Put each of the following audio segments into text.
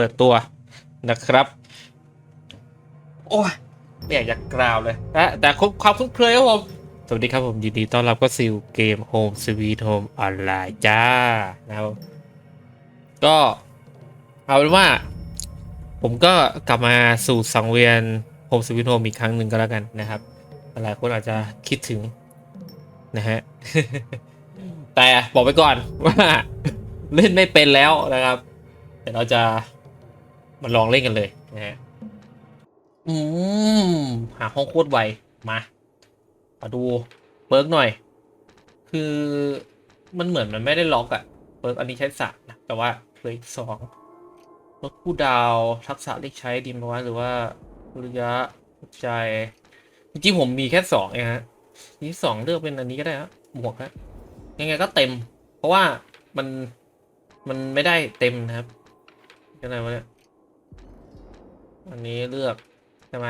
เปิดตัวนะครับ โอ้ยไม่อยากจะกล่าวเลยนะแต่ความคุ้นเคยครับผม สวัสดีครับผมยินดีต้อนรับก็ซิลเกม Home Sweet Home ออนไลน์จ้านะครับก็เอาเป็นว่า ผมก็กลับมาสู่สังเวียน Home Sweet Home อีกครั้งหนึ่งก็แล้วกันนะครับหลายคนอาจจะคิดถึงนะฮะแต่บอกไปก่อนว่าเล่นไม่เป็นแล้วนะครับเดี๋ยวเราจะ มาลองเล่นกันเลยนะฮะอืมหาห้องโคตรไวมามาดูเปิร์กหน่อย คือมันเหมือนมันไม่ได้ล็อกอะเปิร์กอันนี้ใช้สามนะแต่ว่าเหลยสองลดผู้ดาวทักษะเล็กใช้ดีไหมวะหรือว่าระยะใจจริงผมมีแค่สองเองฮะนี่สองเลือกเป็นอันนี้ก็ได้ฮะหมวกฮะยังไงก็เต็ม เพราะว่ามันมันไม่ได้เต็มนะครับก็ไหนวะเนี่ย อันนี้เลือกใช่ไหม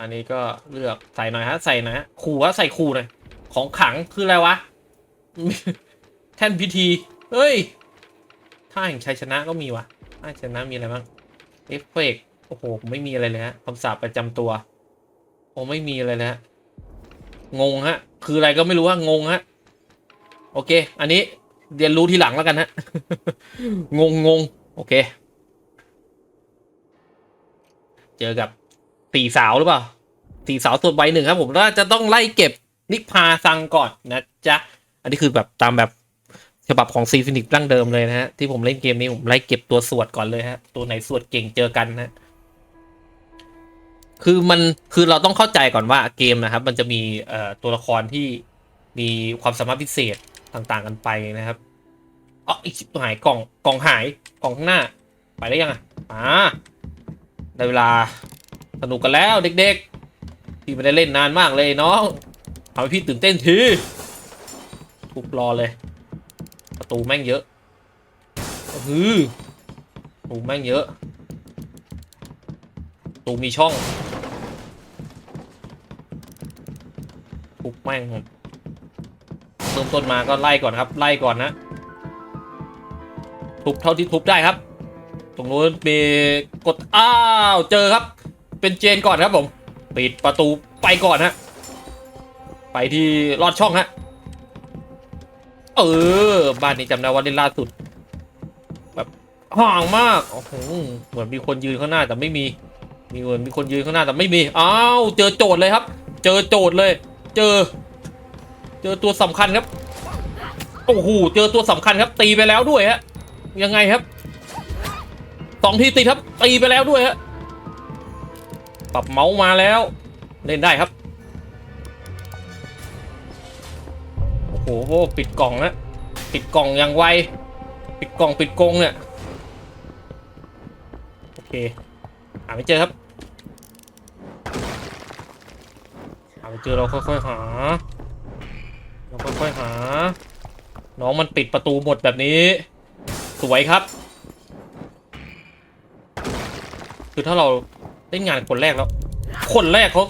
อันนี้ก็เลือกใส่หน่อยฮะ ใส่หน่อยฮะขู่ฮะใส่ขู่หน่อยของขังคืออะไรวะ แท่นพิธี เฮ้ยท่าแห่งชัยชนะก็มีวะท่าชัยชนะมีอะไรบ้างเอฟเฟกโอ้โหไม่มีอะไรเลยฮะคำสาปประจำตัว โอ้ไม่มีอะไรเลยฮะงงฮะ คืออะไรก็ไม่รู้ว่างงฮะโอเค อันนี้เรียนรู้ทีหลังแล้วกันฮะงงงงโอเค เจอกับตีสาวหรือเปล่าตีสาวตัวใบหนึ่งครับผมว่าจะต้องไล่เก็บนิพพาซังก่อนนะจ๊ะ อันนี้คือแบบตามแบบฉบับของซีฟินิกดั้งเดิมเลยนะฮะ ที่ผมเล่นเกมนี้ผมไล่เก็บตัวสวดก่อนเลยฮะ ตัวไหนสวดเก่งเจอกันนะ คือมันคือเราต้องเข้าใจก่อนว่าเกมนะครับ มันจะมีเอ่อตัวละครที่มีความสามารถพิเศษต่างๆกันไปนะครับอ๋ออีกชิบหายกล่องกล่องหายกล่องข้างหน้า ไปได้ยังอะอ่า ได้เวลาสนุกกันแล้วเด็กๆ พี่ไม่ได้เล่นนานมากเลยน้องทำให้พี่ตื่นเต้นทีทุบรอเลย ประตูแม่งเยอะฮือประตูแม่งเยอะประตูมีช่องทุบแม่งเริ่มต้นมาก็ไล่ก่อนครับ ไล่ก่อนนะทุบเท่าที่ทุบได้ครับ ตรงนู้นมีกดอ้าวเจอครับ เป็นเจนก่อนครับผมปิดประตูไปก่อนฮะไปที่ลอดช่องฮะเออบ้านนี้จำได้ว่าเล่นล่าสุดแบบห่างมากโอ้โหเหมือนมีคนยืนข้างหน้าแต่ไม่มี มีเหมือนมีคนยืนข้างหน้าแต่ไม่มีอ้าวเจอโจทย์เลยครับ เจอโจทย์เลย เจอ เจอตัวสำคัญครับโอ้โหเจอตัวสำคัญครับตีไปแล้วด้วยฮะยังไงครับ สองทีติดครับตีไปแล้วด้วยฮะปรับเมาส์มาแล้ว เล่นได้ครับ โอ้โหปิดกล่องนะปิดกล่องอย่างไว ปิดกล่องปิดกรงเนี่ย โอเคหาไม่เจอครับหาไม่เจอเราค่อยๆหา เราค่อยๆหา น้องมันปิดประตูหมดแบบนี้ สวยครับ คือถ้าเราเล่นงานคนแรกแล้ว คนแรกเขา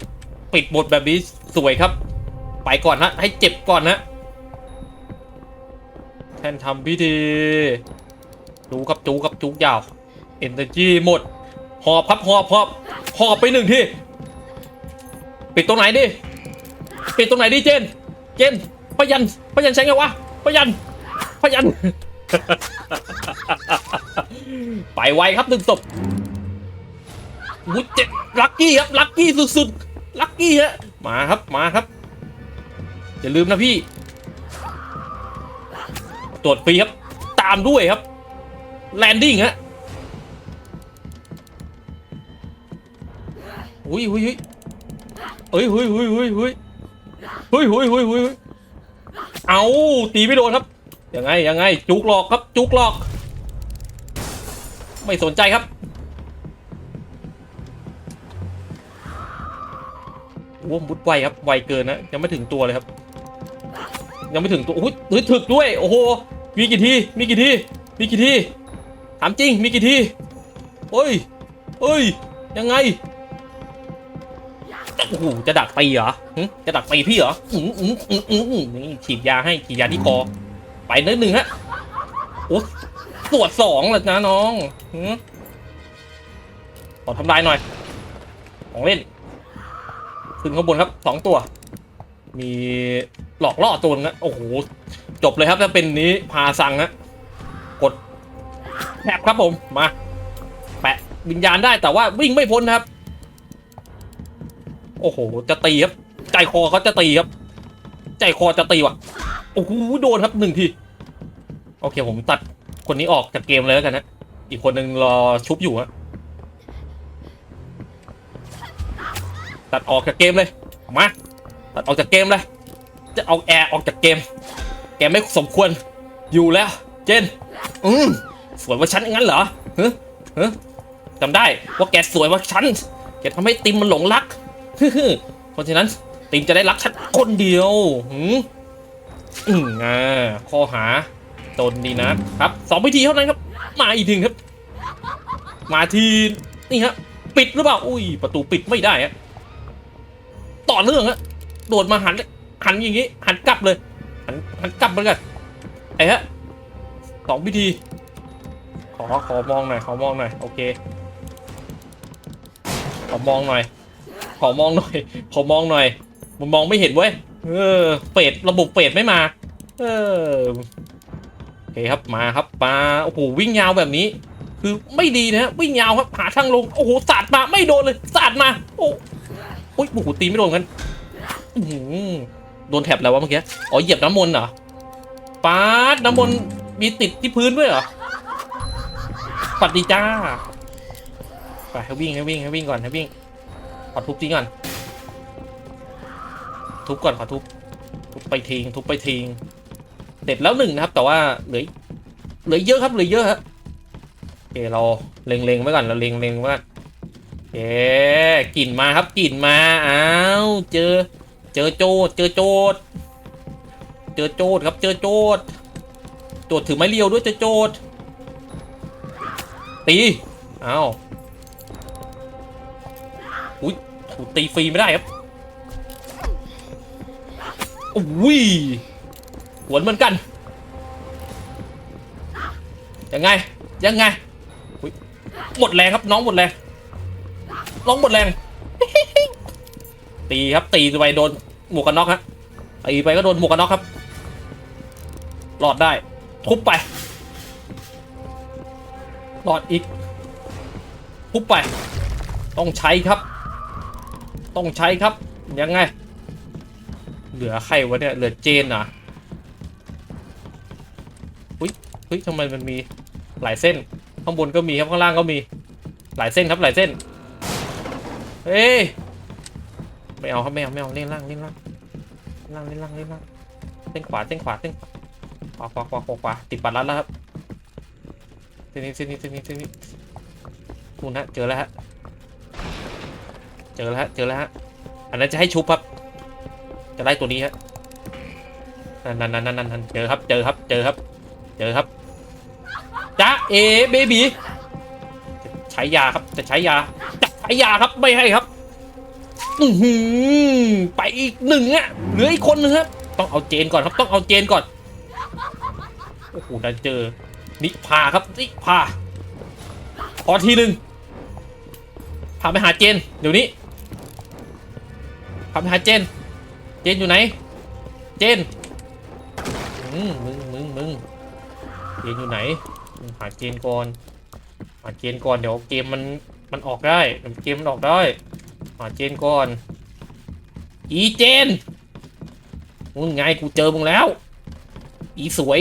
ปิดหมดแบบนี้สวยครับ ไปก่อนนะให้เจ็บก่อนนะแทนทำพิธี จูคับจูคับจูยาวเอนเตอร์จีหมด หอบครับหอบหอบหอบไปหนึ่งทีปิดตรงไหนดิปิดตรงไหนดิเจน เจนพยันพยันใช้ไงวะพยันพยัน ไปไวครับหนึ่งศพ วุ้ยเจ็ดลักกี้ครับลักกี้สุดๆลักกี้ฮะมาครับมาครับอย่าลืมนะพี่ ตรวจฟรีครับ ตามด้วยครับ แลนดิ้งฮะอุ้ยอุ้ยอุ้ยเอ้ยอุ้ยอุ้ยอุ้ยอุ้ยอุ้ยอุ้ยอุ้ยอุ้ยอุ้ยเอาตีไม่โดนครับ ยังไงยังไง จุกหลอกครับ จุกหลอก ไม่สนใจครับ โอ้มุดไวครับไวเกินนะยังไม่ถึงตัวเลยครับ ยังไม่ถึงตัวอุ้ยเฮ้ยถึกด้วยโอ้โหมีกี่ทีมีกี่ทีมีกี่ทีถามจริงมีกี่ทีเฮ้ยเฮ้ยยังไงโอ้โหจะดักตีเหรอจะดักตีพี่เหรออืมอืมอืมอืมนี่ฉีดยาให้ฉีดยาที่คอไปนิดหนึ่งฮะโอ้ตรวจสองเลยนะน้องหึขอทำลายหน่อยของเล่น ขึ้นข้างบนครับสองตัว มีหลอกล่อตัวนึงนะโอ้โหจบเลยครับถ้าเป็นนี้พาสั่งนะกดแทบครับผมมา แปะวิญญาณได้แต่ว่าวิ่งไม่พ้นครับ โอ้โหจะตีครับ ใจคอเขาจะตีครับ ใจคอจะตีว่ะโอ้โหโดนครับหนึ่งทีโอเคผมตัดคนนี้ออกจากเกมเลยแล้วกันนะอีกคนหนึ่งรอชุบอยู่ฮะ ตัดออกจากเกมเลยมาตัดออกจากเกมเลย จะเอาแอร์ออกจากเกม แกไม่สมควรอยู่แล้ว เจน อืมสวยกว่าฉันงั้นเหรอเฮ้เฮ้จำได้ว่าแกสวยกว่าฉันแกทำให้ติมมันหลงรักเพราะฉะนั้นติมจะได้รักฉันคนเดียวหืมอืมอ่าข้อหาตนดีนะครับสองวิธีเท่านั้นครับ มาอีกทีครับ มาทีนี่ฮะปิดหรือเปล่า อุ้ย ประตูปิดไม่ได้ฮะ ต่อเนื่องฮะโดดมาหันหันอย่างงี้ หันกลับเลย หันหันกลับเหมือนกันไอ้ฮะสองวิธี ขอขอมองหน่อยขอมองหน่อยโอเคขอมองหน่อย ขอมองหน่อย ขอมองหน่อย มันมองไม่เห็นเว้ย เออเฟดระบบเฟดไม่มา เออ โอเคครับ มาครับ มา โอ้โห วิ่งยาวแบบนี้ คือไม่ดีนะฮะวิ่งยาวครับ หาทางลง โอ้โห สาดมา ไม่โดนเลย สาดมา โอ้ อุ้ยโอ้โหตีไม่โดนกันโดนแถบแล้ววะเมื่อกี้ อ๋อเหยียบน้ำมนต์เหรอปาดน้ำมนต์มีติดที่พื้นด้วยเหรอปัดดีจ้า ไปให้วิ่งให้วิ่งให้วิ่งก่อนให้วิ่ง ขอทุบทิ้งก่อน ทุบก่อนขอทุบ ทุบไปทิ้งทุบไปทิ้งเสร็จแล้วหนึ่งนะครับ แต่ว่าเหลือเหลือเยอะครับเหลือเยอะฮะโอเคเราเล็งๆไว้ก่อนเราเล็งๆไว้ก่อน เคกลิ่นมาครับกลิ่นมาอ้าวเจอ เจอโจดเจอโจดเจอโจดครับเจอโจดโจดถือไม้เรียวด้วยเจอโจดตีอ้าวอุ้ยถูกตีฟรีไม่ได้ครับโอ้ยหวนเหมือนกัน ยังไง ยังไงอุ๊ยหมดแรงครับน้องหมดแรง น้องหมดแรง ตีครับตีไปโดนหมวกกันน็อกฮะตีไปก็โดนหมวกกันน็อกครับหลอดได้ทุบไปหลอดอีกทุบไป ต้องใช้ครับ ต้องใช้ครับยังไง เหลือใครวะเนี่ยเหลือเจนอะอุ้ยเฮ้ยทำไมมันมีหลายเส้น ข้างบนก็มีครับข้างล่างก็มีหลายเส้นครับหลายเส้น เฮ้ยไม่เอาครับไม่เอาไม่เอาเล่นล่างเล่นล่างเล่นล่างเล่นล่างเล่นล่างเส้นขวาเส้นขวาเส้นขวาขวาขวาขวาขวาติดปัดรัดแล้วครับเส้นนี้เส้นนี้เส้นนี้เส้นนี้คุณฮะเจอแล้วฮะเจอแล้วฮะเจอแล้วฮะอันนั้นจะให้ชุบครับ จะไล่ตัวนี้ฮะนั่นนั่นนั่นนั่นนั่นเจอครับเจอครับเจอครับ เจอครับจ้าเอเบบีใช้ยาครับจะใช้ยา จะใช้ยาครับไม่ให้ครับอือหือไปอีกหนึ่งอะเหลืออีกคนนึงครับ ต้องเอาเจนก่อนครับต้องเอาเจนก่อนโอ้โหไดันเจอนิพาครับนิพาขอทีหนึ่งพาไปหาเจน เดี๋ยวนี้พาไปหาเจน เจนอยู่ไหน เจนอืมมึงมึงมึงเจนอยู่ไหนหาเจนก่อนหาเจนก่อนเดี๋ยวเกมมัน มันออกได้เดี๋ยวเกมมันออกได้หาเจนก่อน อีเจนมึงไงกูเจอมึงแล้ว อีสวย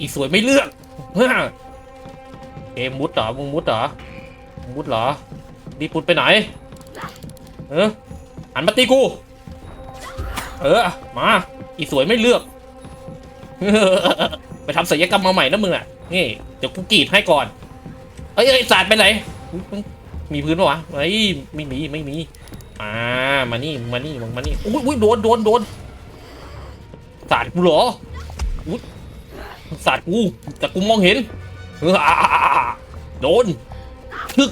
อีสวยไม่เลือกฮ่าเกมมุดเหรอมึงมุดเหรอมุดเหรอดีปุดไปไหน เออหันมาตีกู เออ มา อีสวยไม่เลือก ไปทำศัลยกรรมมาใหม่นะมึงอะ นี่ เดี๋ยวกูกรีดให้ก่อน เอ้ยเอ้ยสาดไปไหน มีพื้นปะวะเฮ้ยไม่มีไม่มีอ่ามานี่มานี่มึงมานี่อุ้ยอุ้ยโดนโดนโดนสาดกูเหรออุ้ยสาดกูแต่กูมองเห็นโดนทึก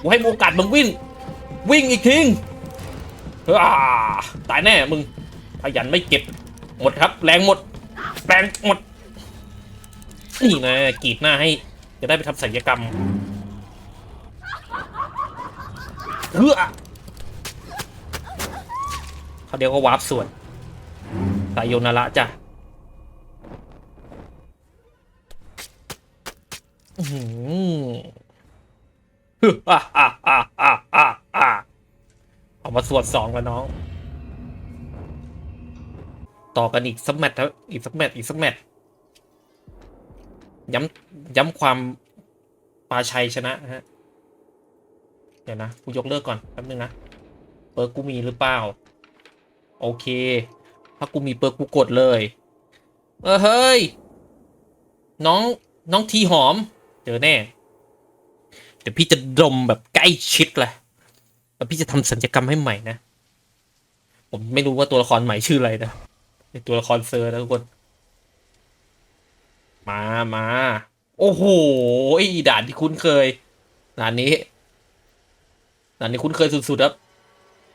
กูให้โอกาสมึงวิ่ง วิ่งอีกทีเอออ่าตายแน่มึงขยันไม่เก็บหมดครับ แรงหมดแรงหมดนี่นะกรีดหน้าให้ จะได้ไปทำศัลยกรรม เฮือเขาเดียวก็วาร์ปส่วนสายโยนาระจ้ะอื้อหือฮึฮ่าฮ่าฮ่าฮ่าฮ่าฮ่าเอามาสวดสองแล้วน้อง ต่อกันอีกสักแมตช์อีกสักแมตช์อีกสักแมตช์ย้ำย้ำความปาชัยชนะฮะ เดี๋ยวนะกูยกเลิกก่อนแป๊บนึงนะเปิร์กกูมีหรือเปล่า โอเค ถ้ากูมีเปิร์กกูกดเลย เออเฮ้ย น้องน้องทีหอม เจอแน่ เดี๋ยวพี่จะดมแบบใกล้ชิดเลยแล้วพี่จะทำสัญญกรรมให้ใหม่นะ ผมไม่รู้ว่าตัวละครใหม่ชื่ออะไรนะนตัวละครเซอร์นะทุกคน มามา โอ้โหด่านที่คุ้นเคยด่านนี้ ด่นนี้คุ้นเคยสุดๆครับ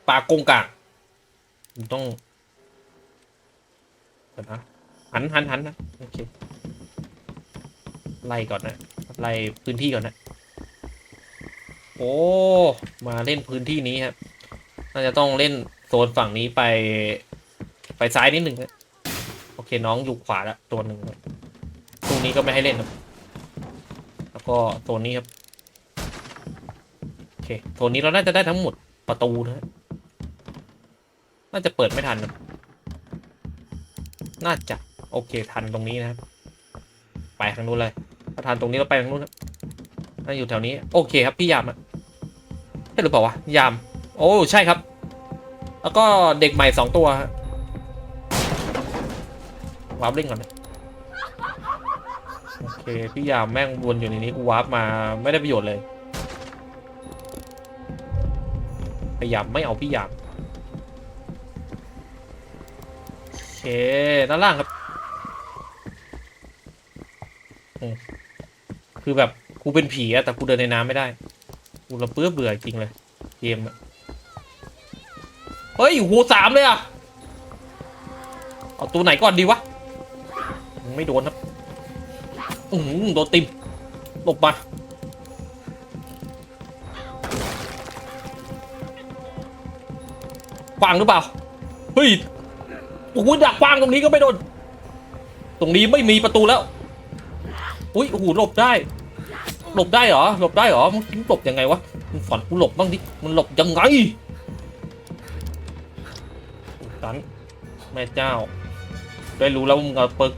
ปลากงกางต้องนะหันหันหันนะโอเคไล่ก่อนนะไล่พื้นที่ก่อนนะ โอ้ มาเล่นพื้นที่นี้ครับน่าจะต้องเล่นโซนฝั่งนี้ไป ไปซ้ายนิดหนึ่งนะโอเคน้องอยู่ขวาละตัวหนึ่งตรงนี้ก็ไม่ให้เล่นครับ แล้วก็โซนนี้ครับ เคโซนนี้เราน่าจะได้ทั้งหมดประตูนะฮะน่าจะเปิดไม่ทัน น่าจะ โอเคทันตรงนี้นะครับ ไปทางนู้นเลยถ้าทันตรงนี้เราไปทางนู้นครับน่าอยู่แถวนี้ โอเคครับพี่ยามอะใช่หรือเปล่าวะยาม โอ้ใช่ครับ แล้วก็เด็กใหม่สองตัวฮะวาร์ปเล่นก่อนนะโอเค พี่ยามแม่งวนอยู่ในนี้กูวาร์ปมาไม่ได้ประโยชน์เลย พยายามไม่เอาพี่ยามโอเคด้านล่างครับอืมคือแบบกูเป็นผีอะแต่กูเดินในน้ำไม่ได้ กูระเบื่อเบื่อจริงเลย เกมอะเฮ้ยโหสามเลยอะเอาตัวไหนก่อนดีวะ ไม่โดนครับอืมโดนติมหลบมา ขวางหรือเปล่า เฮ้ยโอ้โหดักขวางตรงนี้ก็ไม่โดน ตรงนี้ไม่มีประตูแล้ว อุ้ยโอ้โหหลบได้ หลบได้เหรอ หลบได้เหรอ มึงหลบยังไงวะ มึงสอนกูหลบบ้างดิ มันหลบยังไงตันแม่เจ้า ได้รู้แล้วมึงเอาเปิก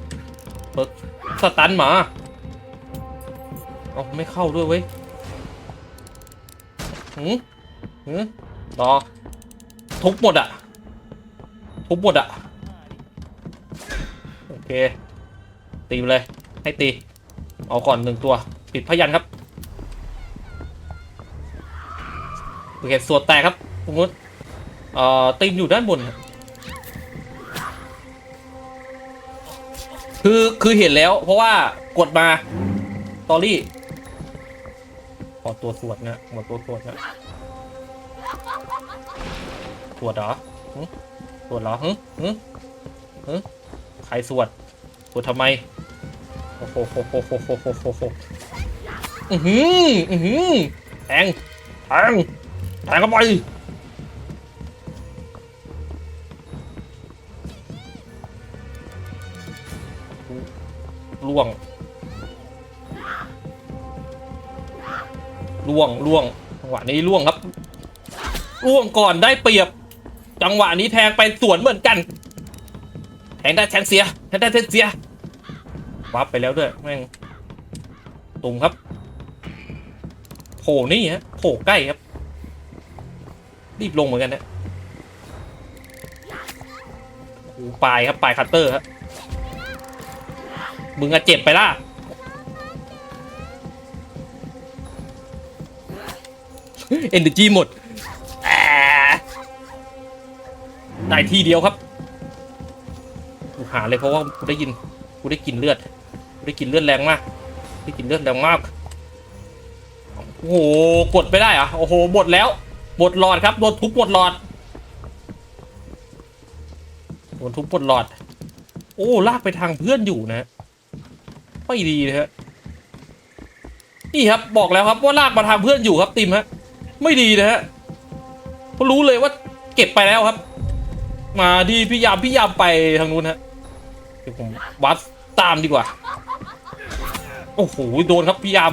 เปิกสตันมาเอาไม่เข้าด้วยเว้ยหืมหืมรอ ทุบหมดอะทุบหมดอะโอเค ตีเลย ให้ตี เอาก่อนหนึ่งตัว ปิดพยันครับ โอเคสวดแตกครับตรงนู้นเอ่อตีมอยู่ด้านบน คือ คือเห็นแล้ว เพราะว่ากดมาตอรี่ขอตัวสวดนะขอตัวสวดนะ วดเหรอหึสวดเหรอหึหึหึใครสวดสวดทำไม โอ้โหโหโหโหโหโหโหโหอือหืออือหือแทงแทงแทงเข้าไปล่วงล่วงล่วงจังหวะนี้ล่วงครับล่วงก่อนได้เปรียบ จังหวะนี้แทงไปสวนเหมือนกัน แทงได้แทงเสียแทงได้แทงเสียวับไปแล้วด้วยแม่งตุ่มครับโผล่นี่ฮะโผล่ใกล้ครับ รีบลงเหมือนกันนะอ้ปลายครับปลายคัตเตอร์ครับมึงอะเจ็บไปล่ะเอนเนจีหมด ได้ทีเดียวครับกูหาเลยเพราะว่ากูได้ยินกูได้กลินเลือดกูได้กลินเลือดแรงมากได้กลินเลือดแรงมากโอ้โหกดไม่ได้อะโอ้โหหมดแล้วหมดหลอดครับโดนทุบหมดหลอดโดนทุบหมดหลอด โอ้ลากไปทางเพื่อนอยู่นะไม่ดีนะฮะนี่ครับบอกแล้วครับว่าลากมาทางเพื่อนอยู่ครับติมฮะไม่ดีนะฮะก็รู้เลยว่าเก็บไปแล้วครับ มาดีพี่ยามพี่ยามไปทางนู้นฮะเดี๋ยวผมวัดตามดีกว่า โอ้โหโดนครับพี่ยาม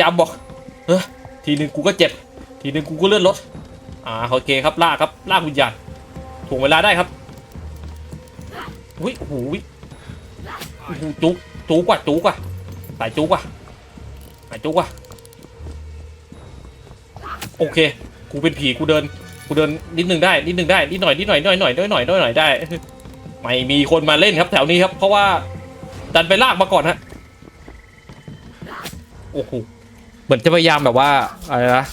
ยามบอกเออทีหนึ่งกูก็เจ็บ ทีหนึ่งกูก็เลื่อนรถอ่าโอเคครับลากครับลากวิญญาณถ่วงเวลาได้ครับอุ้ยโอ้โหโอ้โหจุกจุกว่ะจุกว่ะสายจุกว่ะสายจุกว่ะโอเค กูเป็นผีกูเดิน กูเดินนิดนึงได้นิดนึงได้นิดหน่อยนิดหน่อยนิดหน่อยหน่อยหน่อยหน่อยหน่อยได้ ไม่มีคนมาเล่นครับ แถวนี้ครับ เพราะว่าดันไปลากมาก่อนฮะโอ้โหเหมือนจะพยายามแบบว่าอะไรนะ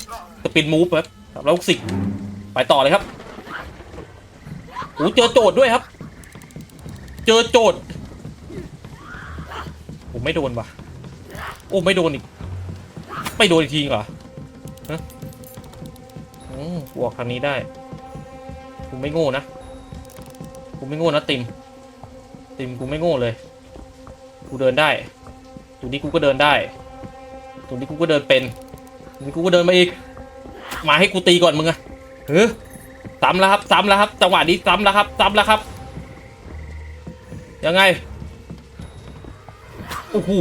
สปินมูฟครับแล้วลูกศิษย์ไปต่อเลยครับโอ้เจอโจทย์ด้วยครับ เจอโจทย์ผมไม่โดนว่ะโอ้ไม่โดนอีก ไม่โดนอีกทีเหรอฮะ อืมบวกทางนี้ได้ กูไม่โง่นะ กูไม่โง่นะติม ติมกูไม่โง่เลย กูเดินได้ ตรงนี้กูก็เดินได้ ตรงนี้กูก็เดินเป็นตรงนี้กูก็เดินมาอีก มาให้กูตีก่อนมึงอะเฮ้ยซ้ำแล้วครับ ซ้ำแล้วครับ จังหวะนี้ซ้ำแล้วครับ ซ้ำแล้วครับ ยังไง โอ้โห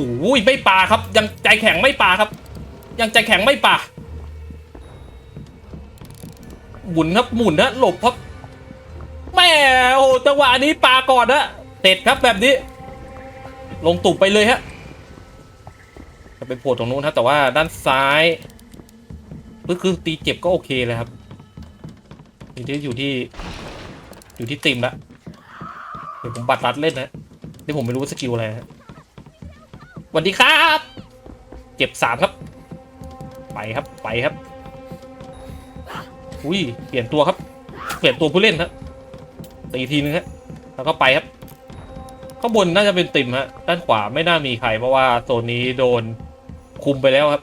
ไม่ปาครับ ยังใจแข็งไม่ปาครับ ยังใจแข็งไม่ปา หมุนครับหมุนนะหลบครับแม่โอ้โหจังหวะนี้ปาก่อนนะเสร็จครับแบบนี้ ลงตุ่มไปเลยฮะจะไปโผล่ตรงนู้นครับแต่ว่าด้านซ้ายก็คือตีเจ็บก็โอเคเลยครับอยู่ที่อยู่ที่ อยู่ที่ติมละเดี๋ยวผมบัตรรัดเล่นนะนี่ผมไม่รู้สกิลอะไรนะสวัสดีครับ เจ็บสามครับ ไปครับไปครับ อุ้ยเปลี่ยนตัวครับ เปลี่ยนตัวผู้เล่นครับตีทีนึงฮะแล้วก็ไปครับข้างบนน่าจะเป็นติมฮะด้านขวาไม่น่ามีใครเพราะว่าโซนนี้โดนคุมไปแล้วครับ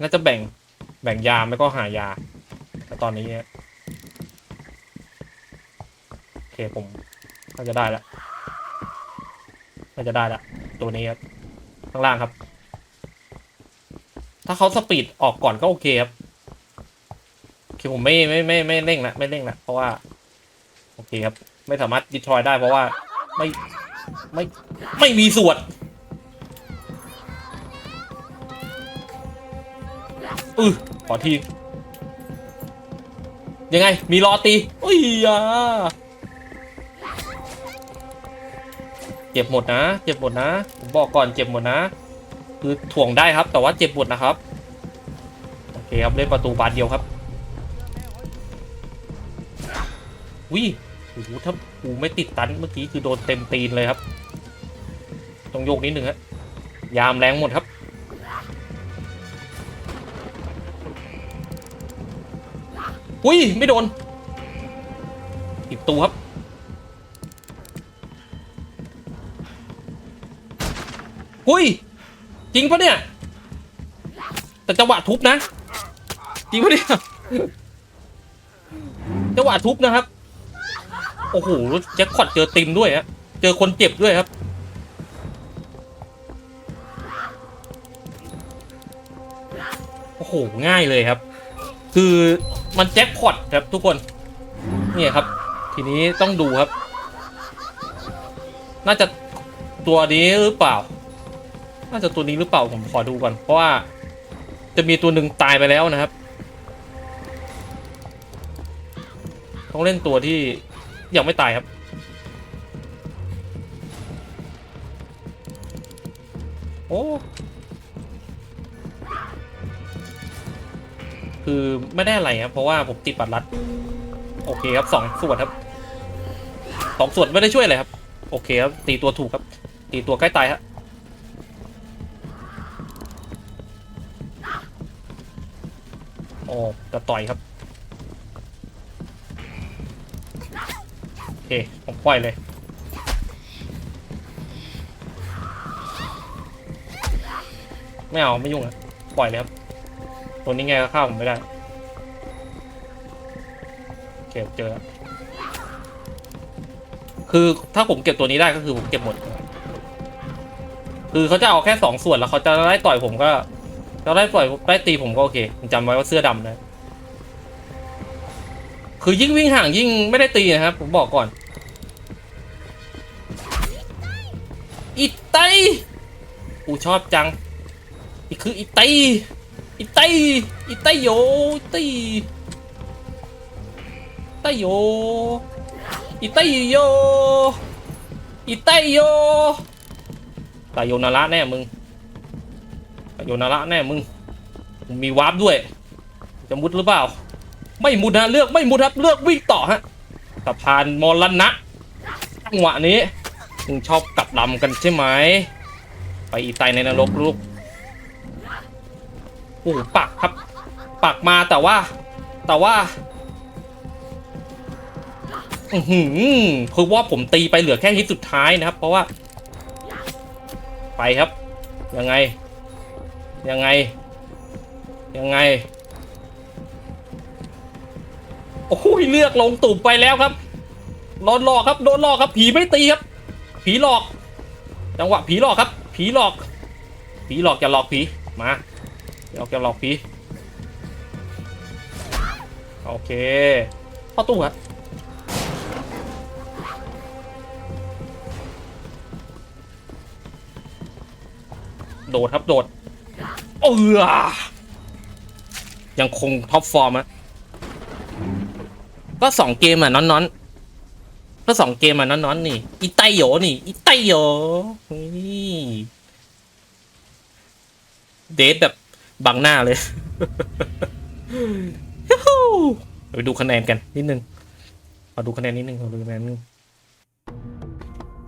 น่าจะแบ่งแบ่งยาไม่ก็หายาแต่ตอนนี้เนี่ยโอเคผมน่าจะได้ละน่าจะได้ละตัวนี้ครับข้างล่างครับ ถ้าเขาสปีดออกก่อนก็โอเคครับโอผมไม่ไม่ไม่ไม่เร่งนะไม่เร่งนะเพราะว่า โอเคครับ ไม่สามารถดิทรอยได้เพราะว่าไม่ไม่ไม่มีส่วนอือขอที ยังไง มีรอตีอุ้ยอะเจ็บหมดนะ เจ็บหมดนะ ผมบอกก่อนเจ็บหมดนะ คือถ่วงได้ครับ แต่ว่าเจ็บหมดนะครับ โอเคครับเล่นประตูบานเดียวครับวิโอ้โหถ้ากูไม่ติดตันเมื่อกี้คือโดนเต็มตีนเลยครับ ต้องโยกนิดหนึ่งฮะยามแรงหมดครับอุ้ย ไม่โดน อีกตูครับ อุ้ย จริงปะเนี่ย แต่จังหวะทุบนะ จริงปะเนี่ยจังหวะทุบนะครับ โอ้โหแจ็คพอตเจอติมด้วยฮะเจอคนเจ็บด้วยครับ โอ้โห ง่ายเลยครับ คือมันแจ็คพอตครับทุกคน เนี่ยครับ ทีนี้ต้องดูครับ น่าจะตัวนี้หรือเปล่า น่าจะตัวนี้หรือเปล่าผมขอดูก่อน เพราะว่าจะมีตัวหนึ่งตายไปแล้วนะครับ ต้องเล่นตัวที่ยังไม่ตายครับ โอ้ คือไม่ได้อะไรครับ เพราะว่าผมติดบัตรลัด โอเคครับสองส่วนครับสองส่วนไม่ได้ช่วยอะไรครับ โอเคครับ ตีตัวถูกครับ ตีตัวใกล้ตายฮะโอ้จะต่อยครับโอเคผมปล่อยเลย ไม่เอา ไม่ยุ่งอะปล่อยเลยครับ ตัวนี้ไงก็ฆ่าผมไม่ได้โอเคเจอแล้วคือถ้าผมเก็บตัวนี้ได้ก็คือผมเก็บหมด คือเขาจะเอาแค่สองส่วนแล้วเขาจะไล่ต่อยผมก็ เราได้ปล่อยได้ตีผมก็โอเคผมจำไว้ว่าเสื้อดำนะ คือยิ่งวิ่งห่างยิ่งไม่ได้ตีนะครับ ผมบอกก่อนอีไตกูชอบจัง อีคืออีไตอีไตอีไตโยอีไตไตโยอีไตโยอีไตโยไตโยนาระแน่มึง โยนาระแน่มึงมึงมีวาร์ปด้วย จะมุดหรือเปล่า ไม่มุดนะเลือกไม่มุดครับเลือกวิ่งต่อฮะสะพานมรณะจังหวะนี้มึงชอบกลับลำกันใช่ไหมไปอีไตในนรกลูกโอ้ปักครับ ปักมาแต่ว่า แต่ว่า อือหือคือว่าผมตีไปเหลือแค่ฮิตสุดท้ายนะครับ เพราะว่า ไปครับ ยังไง ยังไง ยังไง โอ้ยเลือกลงตุ่มไปแล้วครับโดนหลอกครับ โดนหลอกครับ ผีไม่ตีครับ ผีหลอก จังหวะผีหลอกครับ ผีหลอก ผีหลอกจะหลอกผี มาหลอกจะหลอกผี โอเคเข้าตู้ฮะโดดครับ โดด เออยังคงท็อปฟอร์มอะก็สองเกมอะน้อนๆก็สองเกมอะน้อนๆนี่อีไตโยนี่อีไตโยนี่เดทแบบบังหน้าเลยไปดูคะแนนกันนิดนึงขอดูคะแนนนิดนึงขอดูคะแนนนิดนึง